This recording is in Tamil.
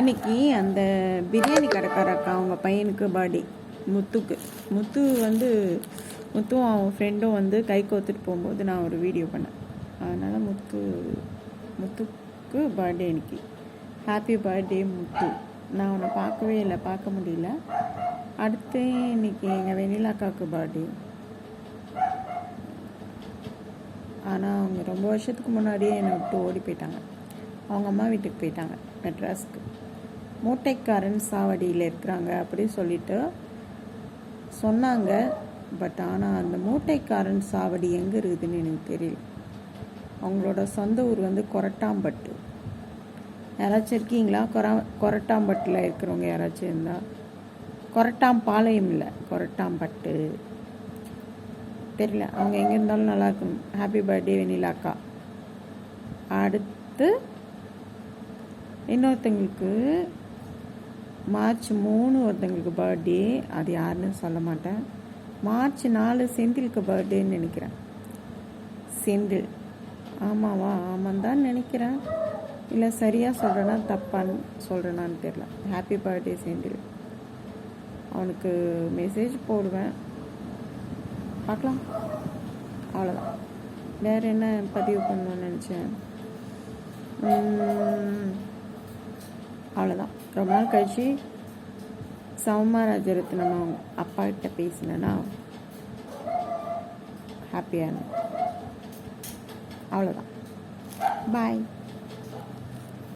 இன்னைக்கு அந்த பிரியாணி கடைக்கார அக்கா அவங்க பையனுக்கு பர்த்டே. முத்துக்கு. முத்து வந்து முத்துவும் அவன் ஃப்ரெண்டும் வந்து கை கோத்துட்டு போகும்போது நான் ஒரு வீடியோ பண்ணேன். அதனால் முத்து முத்துக்கு பர்த்டே இன்னைக்கு. Happy birthday Muthu. நான் அவனை பார்க்கவே இல்லை பார்க்க முடியல. அடுத்து இன்னைக்கு எங்கள் வெண்ணிலா அக்காவுக்கு பர்த்டே. ஆனால் அவங்க ரொம்ப வருஷத்துக்கு முன்னாடியே என்னை விட்டு ஓடி போயிட்டாங்க. அவங்க அம்மா வீட்டுக்கு போயிட்டாங்க மெட்ராஸ்க்கு. மூட்டைக்காரன் சாவடியில் இருக்கிறாங்க அப்படி சொல்லிட்டு சொன்னாங்க. பட் ஆனால் அந்த மூட்டைக்காரன் சாவடி எங்கே இருக்குதுன்னு எனக்கு தெரியல. அவங்களோட சொந்த ஊர் வந்து கொரட்டாம்பட்டு. யாராச்சும் இருக்கீங்களா? கொர கொரட்டாம்பட்டில் இருக்கிறவங்க யாராச்சும் இருந்தால் கொரட்டாம்பாளையம் இல்லை கொரட்டாம்பட்டு. தெரியல. அவங்க எங்கே இருந்தாலும் நல்லா இருக்கும். ஹாப்பி பர்த்டே வெண்ணிலாக்கா அடுத்து இன்னொருத்தங்களுக்கு மார்ச் மூணு ஒருத்தங்களுக்கு பர்த்டே அது யாருன்னு சொல்ல மாட்டேன். மார்ச் நாலு செந்திலுக்கு பர்த்டேன்னு நினைக்கிறேன். செந்தில். ஆமாவா? ஆமாம் தான் நினைக்கிறேன். இல்லை சரியாக சொல்கிறேன்னா தப்பான்னு சொல்கிறேனான்னு தெரில ஹாப்பி பர்த்டே செந்தில். அவனுக்கு மெசேஜ் போடுவேன். பார்க்கலாம். அவ்வளோதான் வேறு என்ன பதிவு பண்ணணும்னு நினச்சேன்? அவ்வளோதான் ரொம்ப நாள் கழிச்சு சௌமராஜரத்னம் அவங்க அப்பா கிட்ட பேசினேன்னா ஹாப்பியாக இருந்தேன் அவ்வளோதான் பாய்